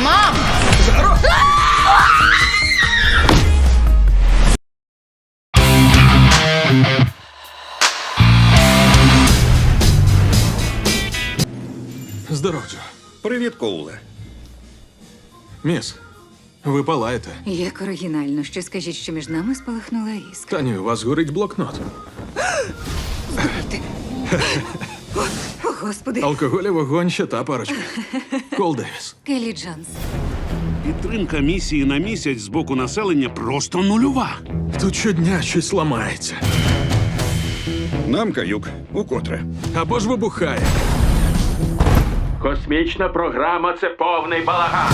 Мам! Здоров, Джо. Привіт, Коуле. Міс, ви палаєте. Як оригінально, ще скажіть, що між нами спалахнула іскра. Та ні, у вас горить блокнот. О, господи, Алкоголь вогонь ще та парочка. Кол Девіс. Келі Джонс. Підтримка місії на місяць з боку населення просто нульова. Тут щодня щось ламається. Нам каюк. Укотре. Або ж вибухає. Космічна програма це повний балаган.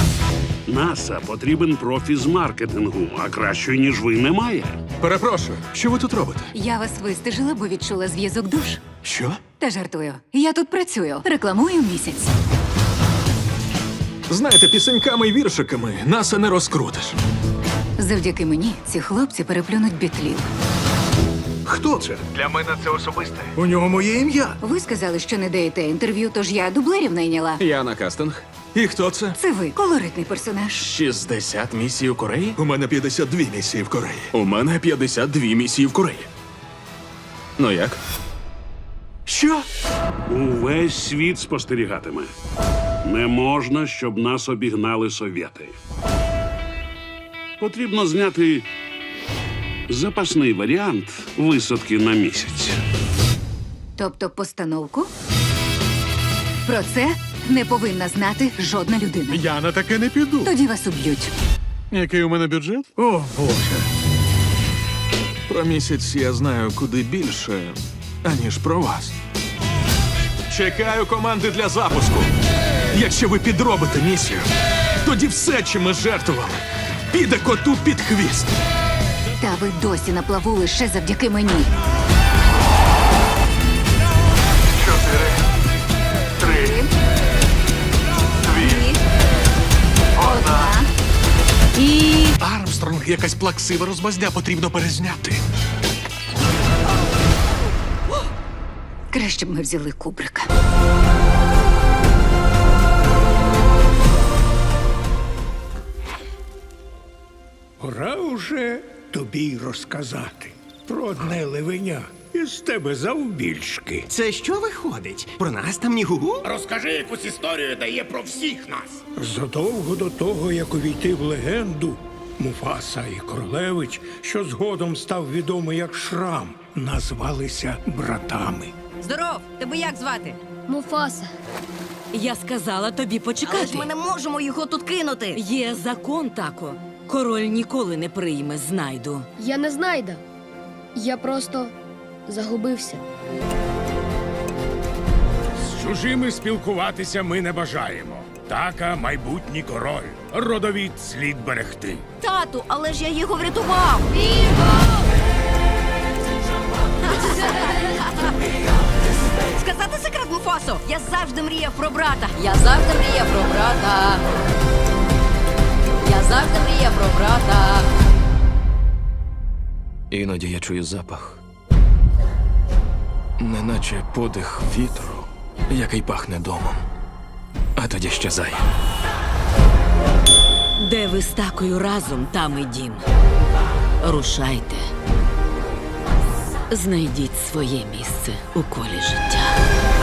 НАСА потрібен профі з маркетингу, а кращої, ніж ви, немає. Перепрошую, що ви тут робите? Я вас вистежила, бо відчула зв'язок душ. Що? Та жартую. Я тут працюю, рекламую місяць. Знаєте, пісеньками і віршиками наса не розкрутиш. Завдяки мені ці хлопці переплюнуть бітлів. Хто це? Для мене це особисте. У нього моє ім'я. Ви сказали, що не даєте інтерв'ю, тож я дублерів найняла. Я на кастинг. І хто це? Це ви, колоритний персонаж. 60 місій у Кореї? У мене 52 місії в Кореї. У мене 52 місії в Кореї. Ну як? Що? Увесь світ спостерігатиме. Не можна, щоб нас обігнали совєти. Потрібно зняти запасний варіант висадки на місяць. Тобто постановку? Про це не повинна знати жодна людина. Я на таке не піду. Тоді вас уб'ють. Який у мене бюджет? О, Боже. Про місяць я знаю куди більше, аніж про вас. Чекаю команди для запуску. Якщо ви підробите місію, тоді все, чим ми жертвували, піде коту під хвіст. Та ви досі на плаву лише завдяки мені. Чотири, три, дві, одна. І Армстронг, якась плаксива розмазня, потрібно перезняти. Краще б ми взяли кубрика. Пора уже тобі й розказати про одне левеня із тебе завбільшки. Це що виходить? Про нас там ні гугу? Розкажи якусь історію, де є про всіх нас. Задовго до того, як увійти в легенду, Муфаса і Королевич, що згодом став відомий як Шрам, назвалися братами. Здоров, тебе як звати? Муфаса. Я сказала тобі почекати. Але ж ми не можемо його тут кинути. Є закон тако. Король ніколи не прийме знайду. Я не знайда. Я просто загубився. З чужими спілкуватися ми не бажаємо. Така майбутній король. Родовід слід берегти. Тату, але ж я його врятував. Сказати завжди мріяв про брата. Я завжди мріяв про брата. Я завжди мріяв про брата. Іноді я чую запах. Неначе подих вітру, який пахне домом. А тоді щезає. Де ви з такою разом, там і дім. Рушайте. Знайдіть своє місце у колі життя.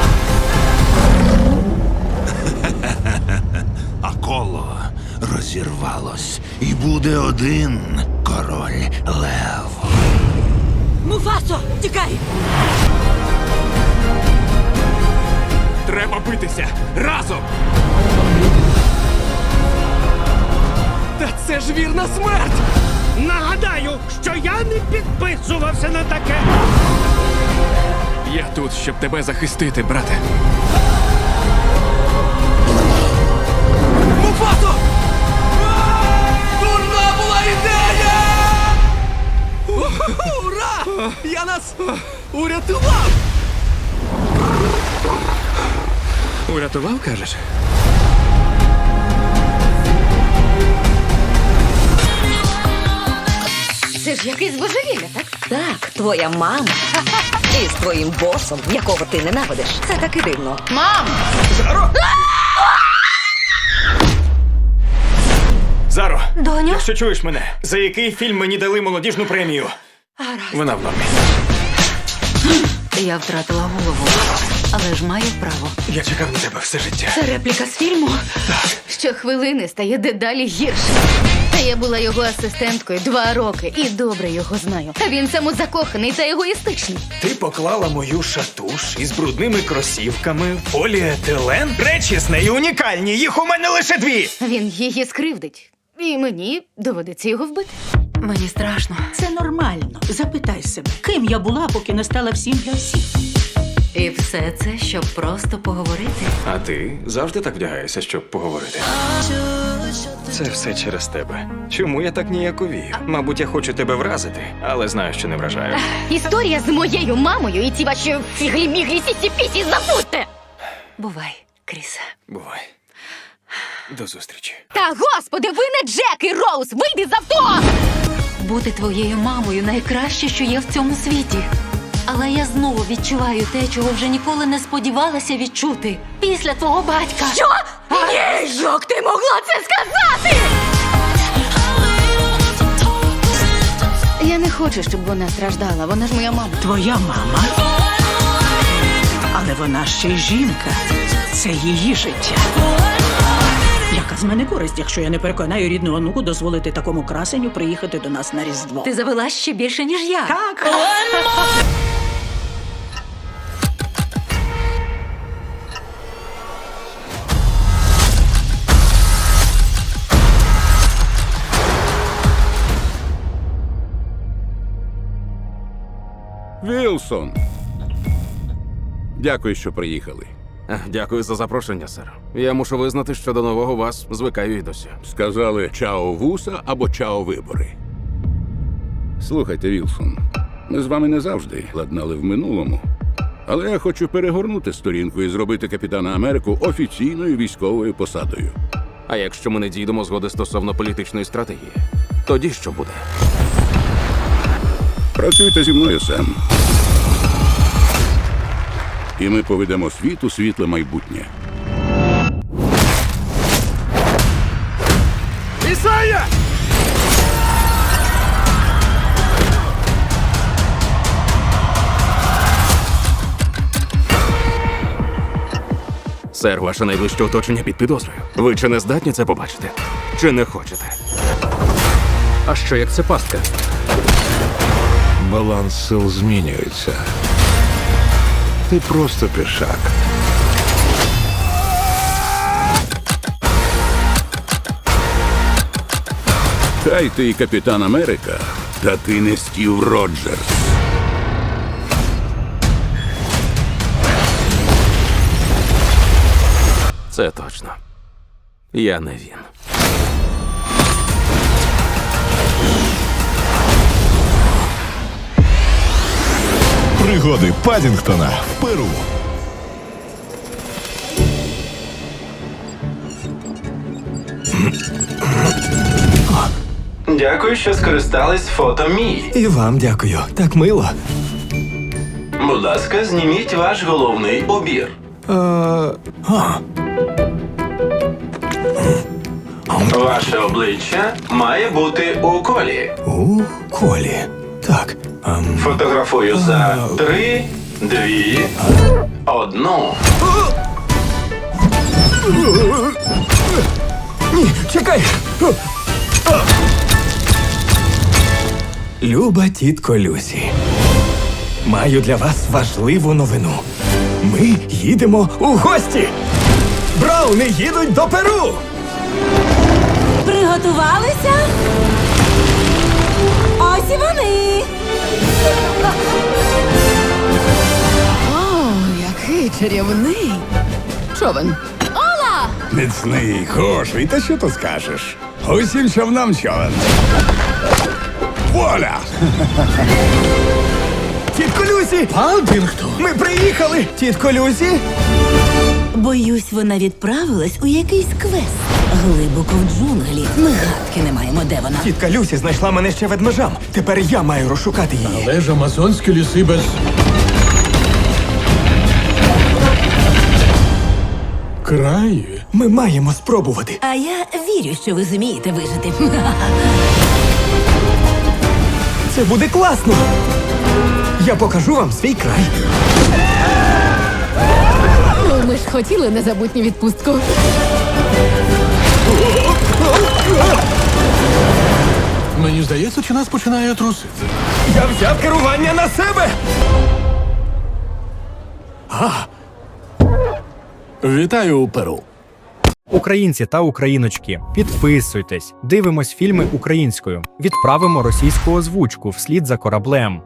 Коло розірвалось, і буде один король лев. Муфасо, тікай! Треба битися разом. Та це ж вірна смерть! Нагадаю, що я не підписувався на таке. Я тут, щоб тебе захистити, брате. Я нас урятував! Урятував, кажеш? Це ж якесь божевілля, так? Так, твоя мама. І з твоїм босом, якого ти ненавидиш. Це таки дивно. Мам! Доню? Якщо чуєш мене, за який фільм мені дали молодіжну премію? Вона в нормі. Я втратила голову, але ж маю право. Я чекав на тебе все життя. Це репліка з фільму. Щохвилини стає дедалі гірше. Та я була його асистенткою два роки і добре його знаю. А він самозакоханий та егоїстичний. Ти поклала мою шатуш із брудними кросівками, поліетилен. Речі з неї унікальні, їх у мене лише дві. Він її скривдить. І мені доведеться його вбити. Мені страшно. Це нормально. Запитай себе, ким я була, поки не стала всім для всіх. І все це, щоб просто поговорити. А ти завжди так вдягаєшся, щоб поговорити. Це все через тебе. Чому я так ніяковію? Мабуть, я хочу тебе вразити, але знаю, що не вражаю. Історія з моєю мамою і ті ваші фіглі-міглі сісі-пісі забудьте! Бувай, Крісе. Бувай. До зустрічі. Та господи, ви не Джек і Роуз! Вийди з авто! Бути твоєю мамою найкраще, що є в цьому світі. Але я знову відчуваю те, чого вже ніколи не сподівалася відчути після твого батька. Що? Ні, як ти могла це сказати? Я не хочу, щоб вона страждала. Вона ж моя мама. Твоя мама. Але вона ще й жінка. Це її життя. Яка з мене користь, якщо я не переконаю рідну онуку дозволити такому красеню приїхати до нас на Різдво? Ти завела ще більше, ніж я. Так. Вілсон. Дякую, що приїхали. Дякую за запрошення, сер. Я мушу визнати, що до нового вас звикаю і досі. Сказали чао вуса або чао вибори. Слухайте, Вілсон, ми з вами не завжди ладнали в минулому. Але я хочу перегорнути сторінку і зробити капітана Америку офіційною військовою посадою. А якщо ми не дійдемо згоди стосовно політичної стратегії, тоді що буде? Працюйте зі мною, Сем. І ми поведемо світ у світле майбутнє. Ісая! Сер, ваше найближче оточення під підозрою. Ви чи не здатні це побачити? Чи не хочете? А що як це пастка? Баланс сил змінюється. Ти просто пішак. Хай ти і капітан Америка, та ти не Стів Роджерс. Це точно. Я не він. Пригоди Падінгтона в Перу. Дякую, що скористались фото мій. І вам дякую. Так мило. Будь ласка, зніміть ваш головний убір. Ваше обличчя має бути у колі. У колі. Так. Фотографую за три, дві, одну. Ні, чекай. Люба тітко Люсі. Маю для вас важливу новину. Ми їдемо у гості. Брауни їдуть до Перу. Приготувалися? Ось і вони. О, який чарівний. Човен. Міцний, хороший, та що ти скажеш? Усім човнам човен. Воля! Тітко Люсі! Падінгтон! Ми приїхали! Тітко Люсі! Боюсь, вона відправилась у якийсь квест. Глибоко в джунглі. Ми гадки не маємо, де вона. Тітка Люсі знайшла мене ще ведмежам. Тепер я маю розшукати її. Але ж амазонські ліси без. Краї Ми маємо спробувати. А я вірю, що ви зумієте вижити. Це буде класно. Я покажу вам свій край. Ми ж хотіли незабутню відпустку. Мені здається, чи нас починає трусити. Я взяв керування на себе. Вітаю у Перу. Українці та україночки, підписуйтесь, дивимось фільми українською, відправимо російську озвучку вслід за кораблем.